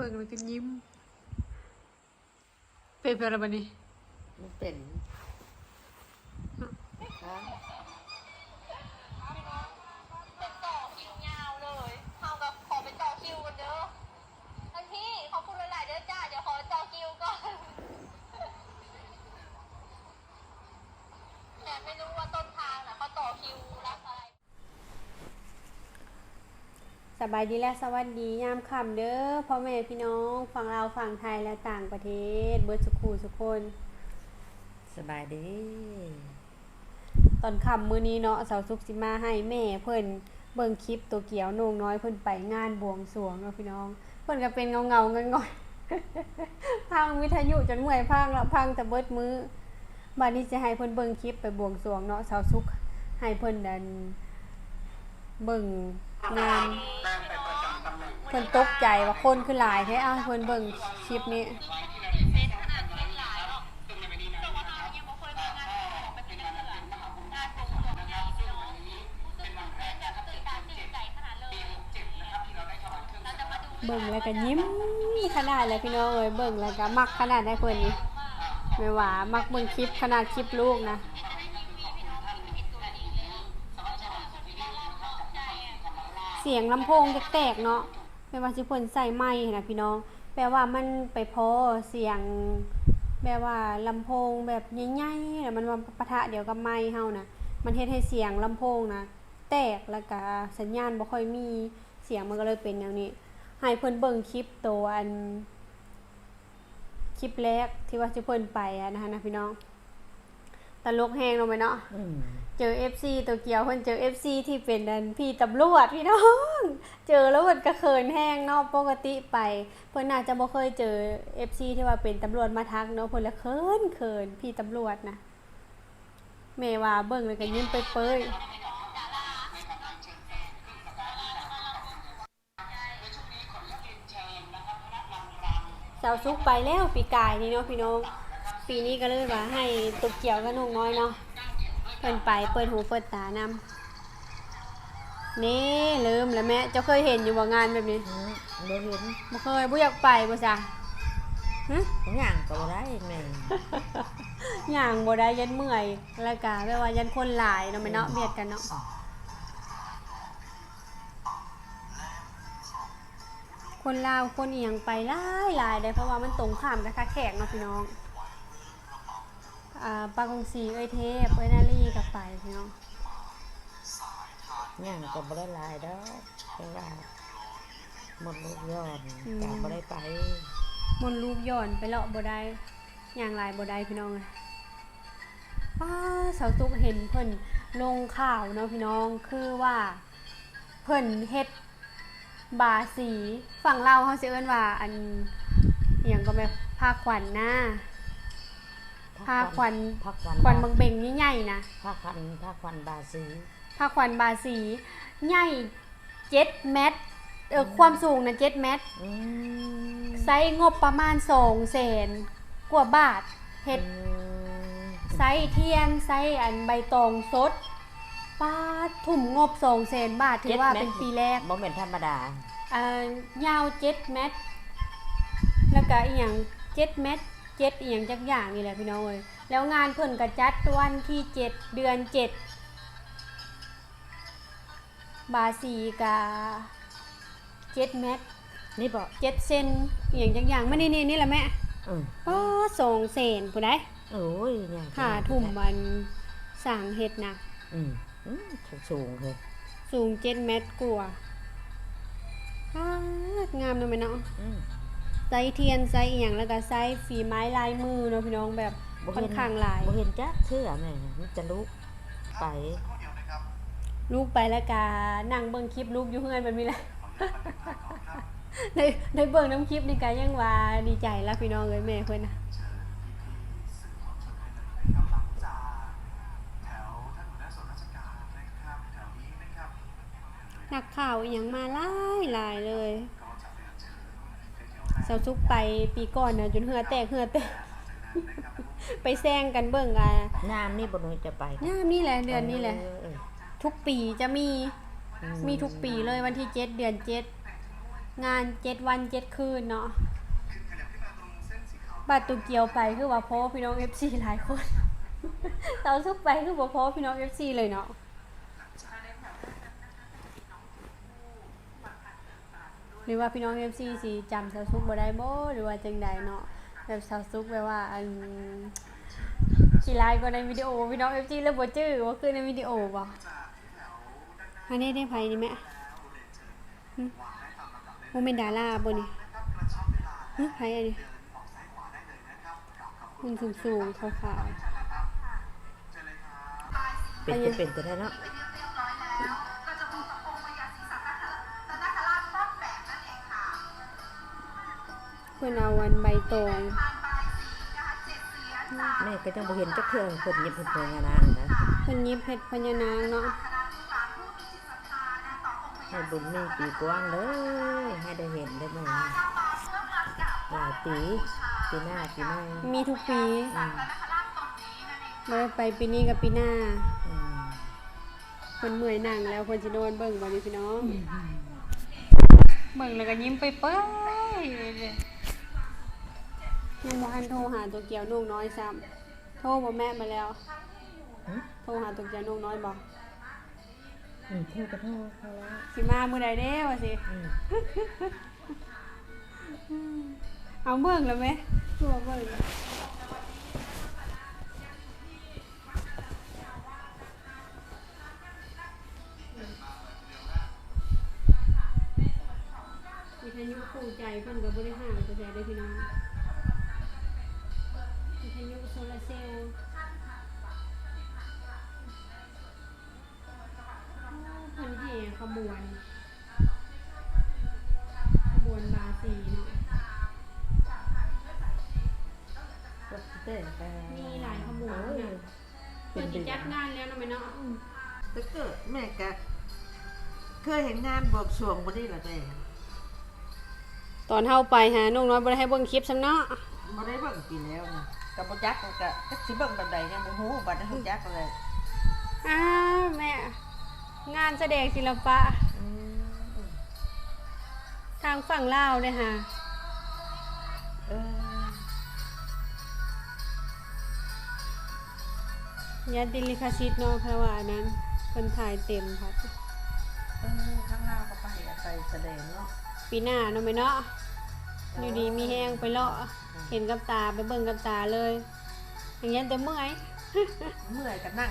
บิ่งแล้วก็ยิ้ม เป็นอะไรบ้านี้ มันเป็นฮะ เป็นต่อคิวยาวเลยเอากับขอไปต่อคิวกันเด้อท่านพี่ขอบคุณหลายๆเด้อจ้า เดี๋ยวขอต่อคิวก่อน แต่ไม่รู้ว่าต้นทางน่ะเขาต่อคิวรับอะไร ส บายดีและสวัสดียามค่ำเด้อพ่อแม่พี่น้องฝั่งลาวฝั่งไทยและต่างประเทศ เบิร์ดสุขูสุกคนสบายดี ตอนค่ำมื้อนี้เนาะสาวสุกสิมาให้แม่เพิ่นเบิ่งคลิปตัวเกียวโหนงน้อยเพิ่นไปงานบวงสรวงเนาะพี่น้อง เพิ่นก็เป็นเงาเงาๆง่อยๆพังวิทยุจนเมื่อยพังแล้วพังแต่เบิดมือบัดนี้จะให้เพิ่นเบิ่งคลิปไปบวงสรวงเนาะสาวสุกให้เพิ่นดันเบิ่ง งานเพิ่นตกใจว่าคนคือหลายแท้เอาให้เพิ่นเบิ่งคลิปนี้เป็นขนาดเล่นหลายหรอกคยมีงานของไปนี้เต้นแบบตื่นตาตื่นใจขนาดเลยเราจะมาดูเบิ่งแล้วก็ยิ้มขนาดเลยพี่น้องเอ้ยเบิ่งแล้วก็มักขนาดได้เพิ่นนี่ไม่ว่ามักเบิ่งคลิปขนาดคลิปลูกนะ สียงลำโพงแตกๆเนาะไม่ว่าสิเพิ่นใส่ไม้นะพี่น้อง แปลว่ามันไปพอเสียงแบบว่าลำโพงแบบใหญ่ๆแล้วมันมาปะทะเดียวกับไม้เฮานะมันเฮ็ดให้เสียงลำโพงนะแตกแล้วก็สัญญาณบ่ค่อยมีเสียงมันก็เลยเป็นแนวนี้ ให้เพิ่นเบิ่งคลิปตัวอันคลิปแรกที่ว่าสิเพิ่นไปอะนะคะนะพี่น้อง ตลกแฮงลงไปเนาะอืมเจอ FC ตัวเกียวเพิ่นเจอ FC ที่เป็นดันพี่ตำรวจพี่น้อง เจอแล้วเพิ่นก็เขินแห้งเนาะปกติไป เพิ่นน่าจะบ่เคยเจอ FC ที่ว่าเป็นตำรวจมาทักเนาะเพิ่นละเขินเขินพี่ตำรวจนะแม่ว่าเบิ่งแล้วก็ยิ้มเปยๆสาวซุกไปแล้วปีกายนี่เนาะพี่น้อง ปีนี้ก็เลยว่าให้ตุกเกี่ยวกับนุ่งน้อยเนาะเพิ่นไปเปิดหูเปิดตานำนี่ลืมแล้วแม่เจ้าเคยเห็นอยู่บ่งานแบบนี้อืมบ่เห็นบ่เคยบ่อยากไปบ่จ้ะฮะย่างก็บ่ได้แม่ ย่างบ่ได้ยันเมื่อยแล้วก็แบบว่ายันคนหลายเนาะแม่เนาะเบียดกันเนาะคนลาวคนอีหยังไปหลายหลายได้เพราะว่ามันตรงข้ามกับท่าแขกเนาะพี่น้อง อ่าปากงสีเอ้ยเทพเอ้ยนาลีกับไปพี่น้องย่างก็บ่ได้หลายดอกเพราะว่าหมดลูกย้อนก็บ่ได้ไปมนต์ลูกย้อนไปเลาะบ่ได้อย่างไรบ่ได้พี่น้องอะป้าสาวตุกเห็นเพิ่นลงข่าวเนาะพี่น้องคือว่า เพิ่นเฮ็ดบาสีฝั่งเราเขาสิเอิ้นว่าอันอย่างก็แบบผ้าขวัญหน้า ผ้าขวัญผ้าขวัญขวัญบางเบงใหญ่ๆนะผ้าขวัญผ้าขวัญบาสีผ้าขวัญบาสีใหญ่เจ็ดเมตรเออความสูงนะเจ็ดเมตรอืมใช้งบประมาณสองแสนกว่าบาทเฮ็ดอืมไซส์เทียนไซส์อันใบตองสดป้าดทุ่มงบสองแสนบาทถือว่าเป็นปีแรกบ่แม่นธรรมดาเอ่อยาวเจ็ดเมตร แล้วก็อีกอย่างเจ็ดเมตร เจ็ดอีกอย่างจักอย่างนี่แหละพี่น้องเอ้ยแล้วงานเพิ่นกระจัดวันที่เจ็ดเดือนเจ็ดบาสีกาเจ็ดเมตรนี่บ่เจ็ดเซนอหย่างจักอย่างไม่นี่นี่นี่แหละแม่อืมป้าสองแสนผู้ใดโอ้ยย่างหาทุ่มมันสั่งเห็ดนะอืมอืมสูงเลยสูงเจ็ดเมตรกว่าอ้างามเลยไหมเนาะ อืม ไซส์เทียนไซส์อหย่างแล้วก็ไซส์ฝีไม้ลายมือเนาะพี่น้องแบบบ่ค่อเห็นข้างหลายบ่เห็นจักเทื่อแม่มันจะลุกไปลูกไปแล้วก็นั่งเบิ่งคลิปลูกอยู่เฮือนแบบนี้แหละได้ได้เบิ่งน้ำคลิปนี่ก็ยังว่าดีใจแล้วพี่น้องเอ้ยแม่เพิ่นนะนักข่าวอหย่างมาหลายหลายเลยเสาซุกไปปีก่อนนะจนเหือแตกเหือแตก ไปแซงกันเบิ่งอะน้ำนี่บ่น้อยจะไปน้านี่แหละเดือนนี้แหละ เออทุกปีจะมีอืมีทุกปีเลยวันที่เจ็ดเดือนเจ็ดงานเจ็ดวันเจ็ดคืนเนาะบัตรตุเกียวไปคือว่าเพราะว่าพี่น้อง FC หลายคนเตาซุกไปคือว่าเพราะว่าพี่น้อง FC เลยเนาะ รือว่าพี่น้อง FC สิจำเตาซุกบ่ได้บ่หรือว่าจังใดเนาะแบบเตาซุกแบบว่าอันสิไลฟ์ก็ในวิดีโอพี่น้อง FC แล้วบ่จื้อว่าคือในวิดีโอบ่อันนี้ได้ไผนี่แม่หึบ่แม่นดาราบ่นี่หึไผอันนี้มันสูงๆขาวๆเป็นจะเป็นแต่ได้เนาะ พื่อนเอาวันใบตองแม่ก็จังบ่เห็นจักเทื่อเพิ่นยิบเพิ่นเพิ่นงานนางนะเพื่อนยิบเห็ดพญานางเนาะให้บุญมีปีกว้างเลยให้ได้เห็นได้บ่หลายปีปีหน้าปีหน้ามีทุกปีอืมไม่ได้ไปปีนี้กับปีหน้าอืมเพื่อนเมื่อยนั่งแล้วเพื่อนจะโดนเบิ่งวันนี้พี่น้อง เบิ่งแล้วก็ยิ้มไปเป้ย ยังบ่ทันโทรหาตัวเกียวนุ่งน้อยซ้ำโทรบ่แม่มาแล้วหึโทรหาตัวเกียวนุ่งน้อยบอกอืมโทษก็โทษเขาแล้วสิมามื้อใดเด้วะสิ อืมเอาเบิ่งแล้วไหมตัวเบิ่งวิทยุคู่ใจเพิ่นก็บ่ได้ห่างกระแสได้อพี่น้อง ก็เต้นไปมีหลายขบวนโอ้ยนะเพิ่นสิจัดงานแล้วเนาะแม่เนาะแต่เกิดแม่ก็เคยเห็นงานบวงสรวงบ่ได้ล่ะแม่ตอนเฮาไปหาน้องน้อยบ่ได้ให้เบิ่งคลิปซ้ำเนาะบ่ได้เบิ่งปีแล้วนะก็บ่จักก็จักสิเบิ่งบันไดยังบ่ฮู้บัดนั้นฮู้จักเลยอ้าวแม่ งานแสดงศิลปะอืมทางฝั่งลาวเลยค่ะ ยาติลิขสิทธิ์เนาะเพราะว่าอันนั้นเพิ่นถ่ายเต็มครับเออข้างหน้าก็ไปอะไปแสดงเนาะปีหน้าเนาะแม่เนาะอยู่ดีมีแห้งไปเลาะเห็นกับตาไปเบิ่งกับตาเลย อย่างนี้แต่เมื่อยเมื่อยก็นั่ง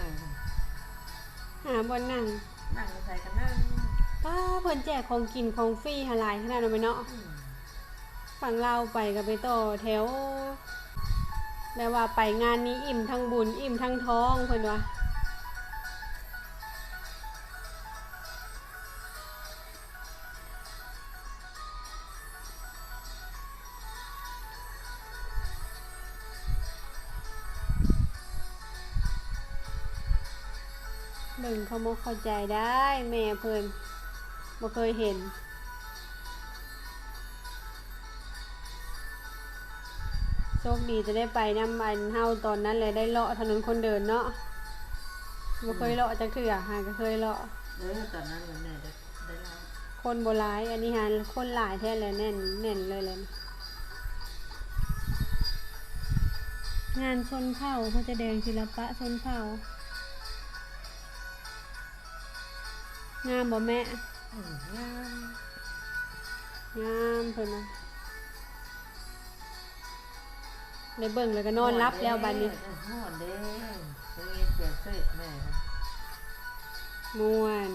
หาบ่นั่งนั่งใส่ก็นั่งป้าเพิ่นแจกของกินของฟรีหาหลายขนาดนั้นไหมเนาะฝั่งเราไปก็ไปต่อแถว แปลว่าไปงานนี้อิ่มทั้งบุญอิ่มทั้งท้องเพิ่อนว่าเบิ่งเขาบ่เข้าใจได้แม่เพิ่อนบ่เคยเห็น โชคดีจะได้ไปน้ำมันเฮาตอนนั้นเลยได้เลาะถนนคนเดินเนาะบ่เคยเลาะจักเถื่อหาก็เคยเลาะเออตอนนั้นแม่ได้ได้เล่าคนโบราณอันนี้หาคนหลายแท้เลยแน่นแน่นเลยเลยงานชนเผ่าเขาจะแดงศิลปะชนเผ่างามบ่แม่งามงามเพิ่นนะ ได้เบิ่งแล้วก็นอนรับแล้วบัดนี้เออฮ้อนเด้เคยเสียงเสกแม่นะม่วน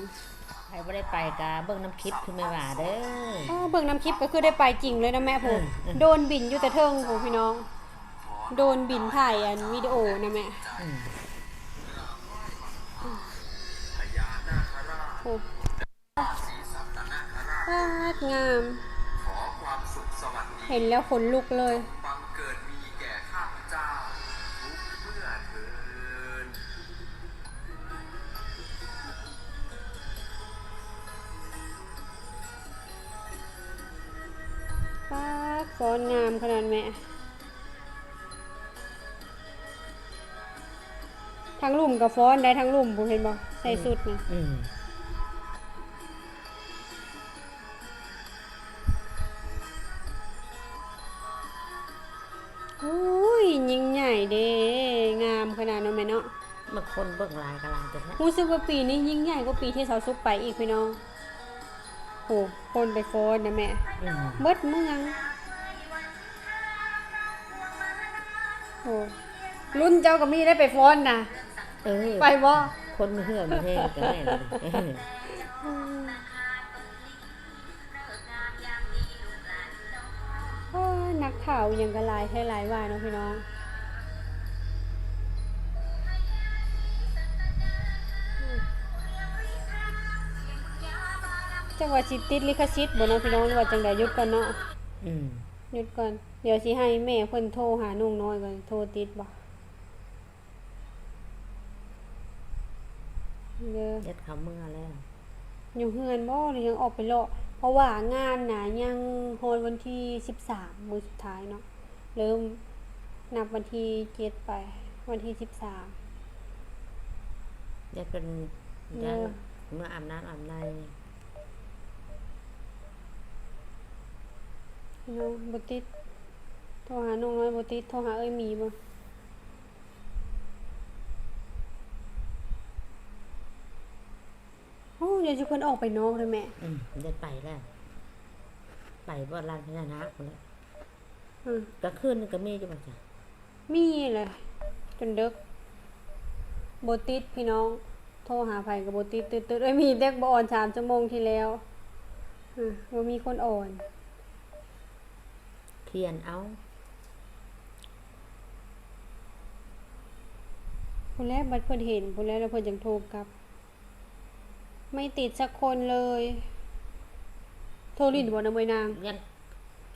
ใครบ่ได้ไปกะเบิ่งน้ำคลิปคือแม่ว่าเด้ออ๋อเบิ่งน้ำคลิปก็คือได้ไปจริงเลยนะแม่ผมอืมอืมโดนบินอยู่แต่เทิงโหพี่น้อง โดนบินถ่ายอันวิดีโอนะแม่อืมโอ้ปาดงามขอความสุขสวัสดีเห็นแล้วขนลุกเลย ก้อนงามขนาดแม่ทั้งลุ่มกับฟ้อนได้ทั้งลุ่มผมเห็นบอกใส่สุดนะอุ้ยยิ่งใหญ่เด้งามขนาดนั้นไหมเนาะมาคนเบิ่งลายกระลาจนนะรู้สึกว่าปีนี้ยิ่งใหญ่กว่าปีที่เสาซุกไปอีกพี่น้องโหคนไปฟ้อนนะแม่ อืม เบิดเมือง โหรุ่นเจ้าก็มีได้ไปโฟนนะเออไปบ่คนมีเหือมีแห้งก็แม่เลยเออโอ้ยนักข่าวยังกระลายให้หลายว่าเนาะพี่น้องจังหวัดสิติดลิขสิทธิ์บ่เนาะพี่น้องหรือว่าจังไดหยุดก่อนเนาะอืม หยุดก่อน เดี๋ยวสิให้แม่เพิ่นโทรหานุ่งน้อยก่อน โทรติดบ่เด้อเย็ดเขาเมื่อแล้วอยู่เฮือนบ่หรือยังออกไปเลาะเพราะว่างานน่ะยังโฮนวันที่13มื้อสุดท้ายเนาะเริ่มนับวันที่7ไป วันที่13เย็ดเป็นเอยันอเมื่ออาบน้ำอาบใน น้องบ่ติดโทรหาน้องน้อยบ่ติดโทรหาเอ้ยหมีบ่โอ้เดี๋ยวสิเพิ่นออกไปนอกเลยแม่อืมเย็ดไปแล้ว ไปบ่ลานพญานาคพุ่นแหล้วอืมกลางคืนนี่ก็มีจ้ะบ่จ้ะมีเลยจนดึกโบติดพี่น้อง โทรหาไผกับโบติดตืดๆเอ้ยมีเด็กบอ่อนสามชั่วโมงที่แล้วอ่าว่ามีคนอ่อน เขียนเอาคนแรกบัดเพิ่นเห็นคนแรกแล้วเพิ่นจังโทรกลับ ไม่ติดสักคนเลย โทรลิ้นบ่นะเมยนาง ยัน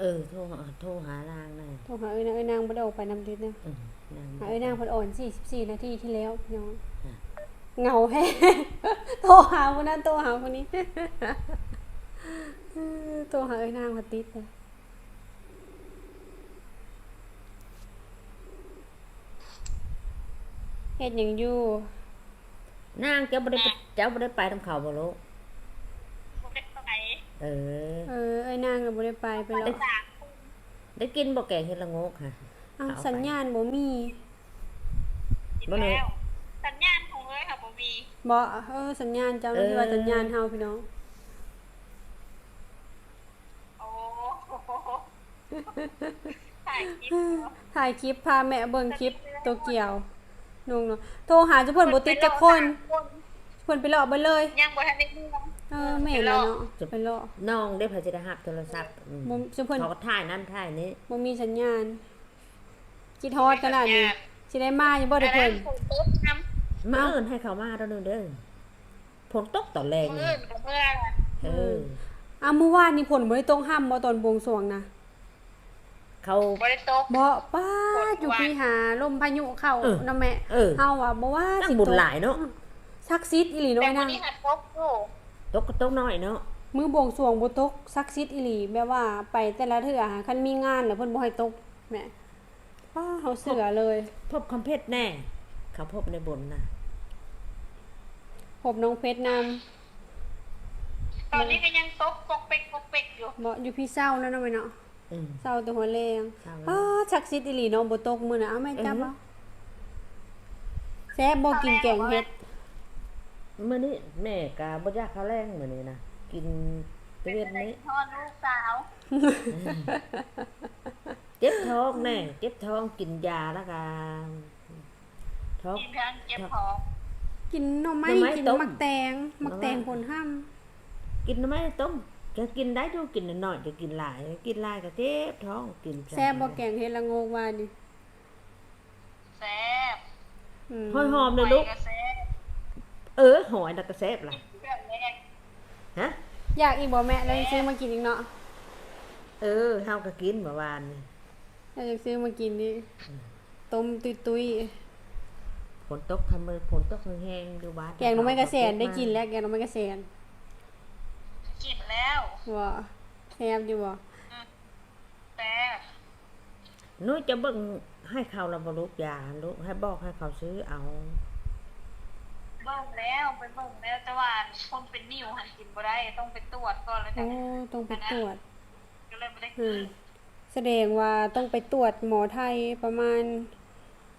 เออ โทรหาโทรหานางน่ะโทรหาเอ้ยนางเอ้ยนางบ่ได้ออกไปนำติดนะอืมนางหาเอ้ยนางเพิ่นอ่อน44นาทีที่แล้วพี่น้องอะเหงาแฮะโทรหาคนนั้นโทรหาคนนี้เออโทรหาเอ้ยนางมาติดเลย เฮ็ดหยังอยู่ นางเจ้าบ่ได้ไปเจ้าบ่ได้ไปทำเขาบ่ลูกผมได้ไปเออ เออเอ้ยนางก็บ่ได้ไปไปแล้วจากได้กินบ่แกงเฮ็ดละโงกค่ะอ้าวเอาไปสัญญาณบ่มีกินบ่เลยแล้วสัญญาณของเลยค่ะผมมีบ่เออสัญญาณเจ้าหน้าที่ว่าเออสัญญาณเฮาพี่น้อง โอ้โหถ่ายคลิปถ่ายคลิปพาแม่เบิ่งคลิปโตเกียว นุ่งเนาะโทรหาเจ้าเพิ่นบ่ติดจักคนเพิ่นไปเลาะเบิดเลย ยังบ่ทันได้เมืองเออแม่นแล้วเนาะไปเลาะน้องได้พาสิได้รับโทรศัพท์อืมบ่เจ้าเพิ่นเขาก็ถ่ายนั่นถ่ายนี้บ่มีสัญญาณคิดฮอดขนาดนี้สิได้มาอยู่บ่อันได้นั้เพิ่นนผมตุ๊บน้มาเอิ้นให้เขามาแล้วนึงเด้อฝนตกตอนแรำกมืนี่ดกับเมื่อเอออ้าวเมื่อวานนี่ฝนบ่ได้ตกห้ำบ่ตอนบวงสรวงนะเขาบริโตกบ่ป้าฝน อยู่ว่าพี่หาลมพายุเข้าเออนำแม่เออเฮาอะบ่ว่าตั้งสิบุญตกหลายเนาะซักซิดอีหลีแต่เนาะไอ้วันนางนี้หัดพบอยู่ตกก็ตกน้อยเนาะมือบวงสรวงบ่ตกซักซิดอีหลีแบบว่าไปแต่ละเทื่อหาคันมีงานแล้วเพิ่นบ่ให้ตกแม่ป้าเฮาเสือเลย พบคำเพชรแน่ เขาพบในบนน่ะพบน้องเพชรนำตอนนี้ก็ยังตกปกเป๊กปกเป๊กอยู่บ่อยู่พี่เศร้าแล้วเนาะแม่เนาะอืม เศร้าแต่หัวแรงเศร้าแล้วป้าซักซิดอีหลีเนาะบ่ตกมื้อน่ะเอาแม่จับอือฮึเอาแซ่บบ่กินแกงเฮ็ด มื้อนี้แม่กะบ่อยากข้าวแรงมื้อนี้นะกินตะเวนนี้ พ่อลูกสาวเจ็บท้องแน่เจ็บท้องกินยาแล้วกันท้อง กินทั้งเจ็บท้องกินหน่อไม้หน่อไม้กินต้ม มักแตงมักแตงหน่อไม้ผลห้ามกินทำไมต้ม จะกินได้ดูกินน้อยๆจะกินหลาย กินหลายก็เจ็บท้องกินแซ่บบ่แกงเฮ็ดละโงกว่านี่แซ่บอืมหอมๆเลยลูกไปแซ่บเออหอยน่ะก็แซ่บล่ะเครื่องแรกฮะอยากอีกบ่แม่แล้วซื้อมากินอีกเนาะเออเฮาก็กินเมื่อวานนี่แล้วจะซื้อมากินนี่ต้มตุยฝนตกทำมือฝนตกแห้งๆดูบ้านๆแกงหน่อไม้กระแสนได้กินแล้วแกงหน่อไม้กระแสน กินแล้วว่าแซ่บอยู่บ่แซ่บนุ้ยจะเบิ่งให้เขาระบลูกยาลูกให้บอกให้เขาซื้อเอาเบิ่งแล้วไปเบิ่งแล้วแต่ว่าคนเป็นนิ่วหันกินบ่ได้ต้องไปตรวจก่อนแล้วจัโอ้งต้องไปตรวจก็เลยไม่ได้อืกิมนแสดงว่าต้องไปตรวจหมอไทยประมาณ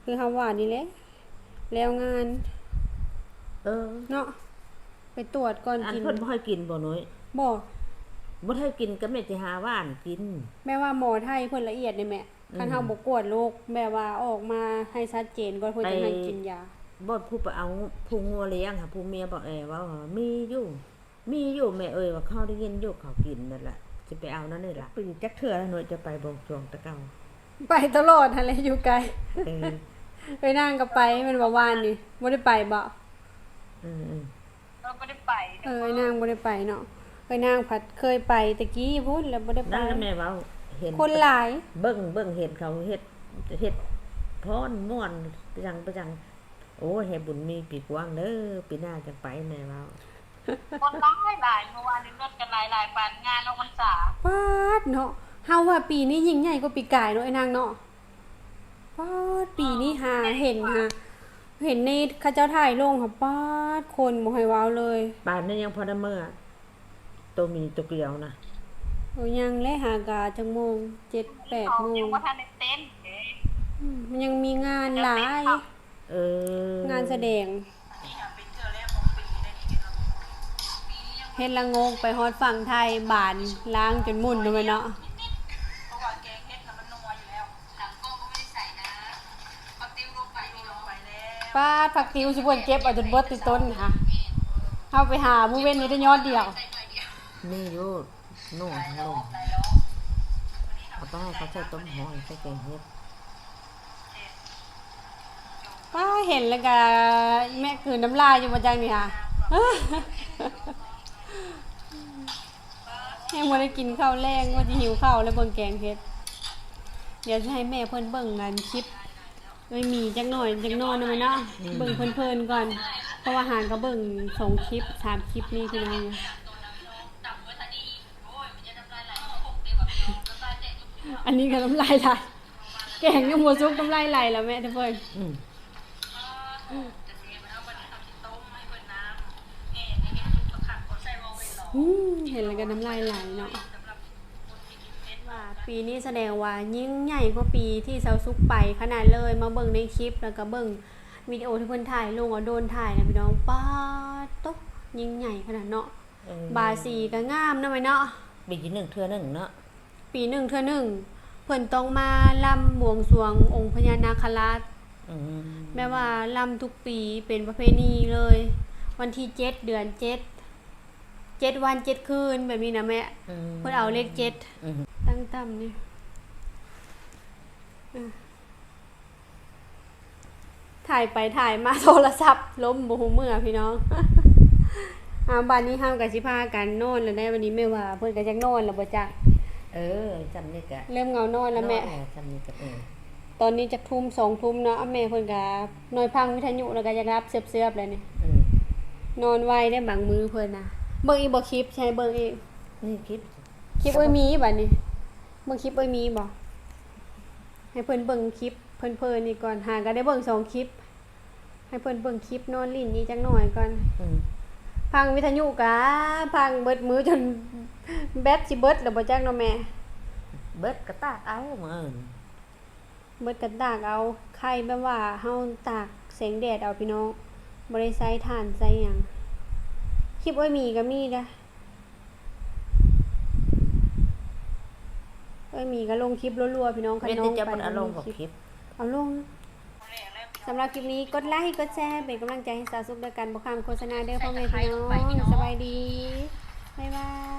คือเฮาว่านี่แหละแล้วงานเออ เนาะไปตรวจก่อนอันกิน เพิ่นบ่ให้กินบ่น้อย บ่บ่ให้กินก็แม่สิหาว่านกิน แม่ว่าหมอไทยเพิ่นละเอียดนี่แม่คันอืมเฮาบ่กวดโรคแม่ว่าออกมาให้ชัดเจนก่อนเพิ่นจะไปให้กินยาบ่ผู้ไปเอาผู้งัวเลี้ยงค่ะผู้เมียบอกแอว่ามีอยู่ มีอยู่แม่เอ้ยว่าเขาได้ยินอยู่เขากินนั่นแหละสิไปเอานั่นนี่ล่ะปีจักเทื่อแล้วหน่อยจะไปบ่งจวงตะเก่าไปตลอดหั่นแหละอยู่ไกลเออไปนั่งก็ไปแมันว่าวานนี่บ่ได้ไปบ่อืมเราไม่ได้ไปเออไอ้นางบ่ได้ไปเนาะ ไอ้นางผัดเคยไปตะกี้พุ่นแล้วบ่ได้ๆไปนั่นแหละแม่เว้าเห็นคนหลาย เบิ่งเบิ่งเห็นเขาเฮ็ดเฮ็ดพรม่วนไปจังไปจัง โอ้ยให้บุญมีปีกว้างเด้อปีหน้าจะไปแม่เว้าคนร้ายหลายเมื่อวานนี้เลิศกันหลายหลายปานงานเราวันษาปาดเนาะเฮาว่าปีนี้ยิ่งใหญ่กว่าปีกายเนาะไอ้นางเนาะปาดปีนี้หาเห็นหาเห็นในเข้าเจ้าถ่ายลงค่ะปาดคนบ่ให้ว้าวเลยป่านนี้ยังพอได้เมื่อ ตัวมีตัวเกลียวนะโอ้ยังและหากาจังโมง7 8เขาโมยังงว่าทันในเต้นเอ๊ะอืมมันยังมีงานหลาย เอองานแสดงนี่ค่ะเป็นเทือแรกของปีได้นี่ครับปีนี้ยังเฮ็ดละงงไปฮอดฝั่งไทยบานล้างจนหมุ่นเลยเนาะเพราะว่าแกงเฮ็ดน่ะมันนัวอยู่แล้วหลังกล้องก็ไม่ได้ใส่นะเอาติ้วลงไปนี่ลงไปแล้วป้าดผักติวสิเพิ่นเก็บเอาจนเบิดติดต้นค่ะเอาไปหามื้อเว้นนี้ได้ยอดเดียว นี่อยู่โน่นลงเอาไปให้เขาใส่ต้มหอยใส่แกงเฮ็ดป้าเห็นแล้วก็แม่คืนน้ำลายอยู่มาจังนี่ค่ะยังบ่ได้กินข้าวแรงว่าสิหิวข้าวแล้วเบิ่งแกงเฮ็ด เดี๋ยวจะให้แม่เพิ่นเบิ่งงานคลิปเอ้ยมีจักหน่อยจักหนอนหน่อยเนาะเบิ่งเพลินๆก่อน เพราะว่าหางก็เบิ่งสองคลิปสามคลิปนี่พี่น้อง อันนี้ก็น้ำลายไหลแกงยังหัวซุกน้ำลายไหลแล้วแม่ทุกคนอืมจะเสียมันเอาไปทำที่ต้มให้เพิ่นน้ำเอ๊ะนี่เฮ็ดทุกประคับคนใส่วอลเวนหรออืมเห็นแล้วก็น้ำลายไหลเนาะสำหรับคนที่กินเผ็ดว่าปีนี้แสดงว่ายิ่งใหญ่กว่าปีที่เซาซุกไปขนาดเลยมาเบิ่งในคลิปแล้วก็เบิ่งวิดีโอที่เพิ่นถ่ายลงเอาโดนถ่ายนะพี่น้องป้าดตุ๊กยิ่งใหญ่ขนาดเนาะเออบาสีก็งามนะไว้เนาะปีหนึ่งเทื่อหนึ่งเนาะ ปีหนึ่งเทื่อหนึ่งเพิ่นต้องมาลำบวงสรวงองค์พญานาคราชอืมแม่ว่าลำทุกปีเป็นประเพณีเลย วันที่เจ็ดเดือนเจ็ดเจ็ดวันเจ็ดคืนแบบนี้นะแม่อืมเพิ่นเอาเลขเจ็ดอืมตั้งต่ำนี่อะถ่ายไปถ่ายมาโทรศัพท์ล้มบูหูเมื่อพี่น้อง อาบานนี้ห้ามกับชิพากันนอนแล้วได้วันนี้ไม่ว่า เพื่อนก็จักนอนแล้วบ่จัก เออจำนี่กะเริ่มเงานอนแล้วแม่เออจำนี่กะเออตอนนี้จักทุ่มสองทุ่มเนาะแม่เพิ่นก็นอยพังวิทยุแล้วก็จะรับเสือบๆแล้วนี่อืมนอนไวได้บางมือเพิ่นนะเบิ่งอีกบ่คลิปใช่เบิ่งอีกนี่คลิปคลิปเอ้ยมีบัดนี้เบิ่งคลิปเอ้ยมีบ่ให้เพิ่นเบิ่งคลิปเพิ่นๆนี่ก่อนหาก็ได้เบิ่งสองคลิป ให้เพิ่นเบิ่งคลิปนอนลิ้นนี่จักหน่อยก่อน อืม พังวิทยุกะพังเบิดมือจนแบตสิเบิดแล้วบ่จักเนาะแม่ เบิดกระตากเอาเหมือนเบิดกันตากเอาไข่แบบว่าเฮาตากแสงแดดเอาพี่น้องบ่ได้ใช้ถ่านใช้หยังคลิปเอ้ยมีก็มีเด้อเอ้ยมีก็ลงคลิปรัวๆพี่น้องคันเว้นน้อแต่งจะไปเป็นอารมณ์ลของงคลิปเอาลง สำหรับคลิปนี้กดไลค์กดแชร์เป็นกำลังใจให้สาวสุขด้วยกันบ่ข้ามโฆษณาเด้อพ่อแม่พี่น้องสบายดี บ๊ายบาย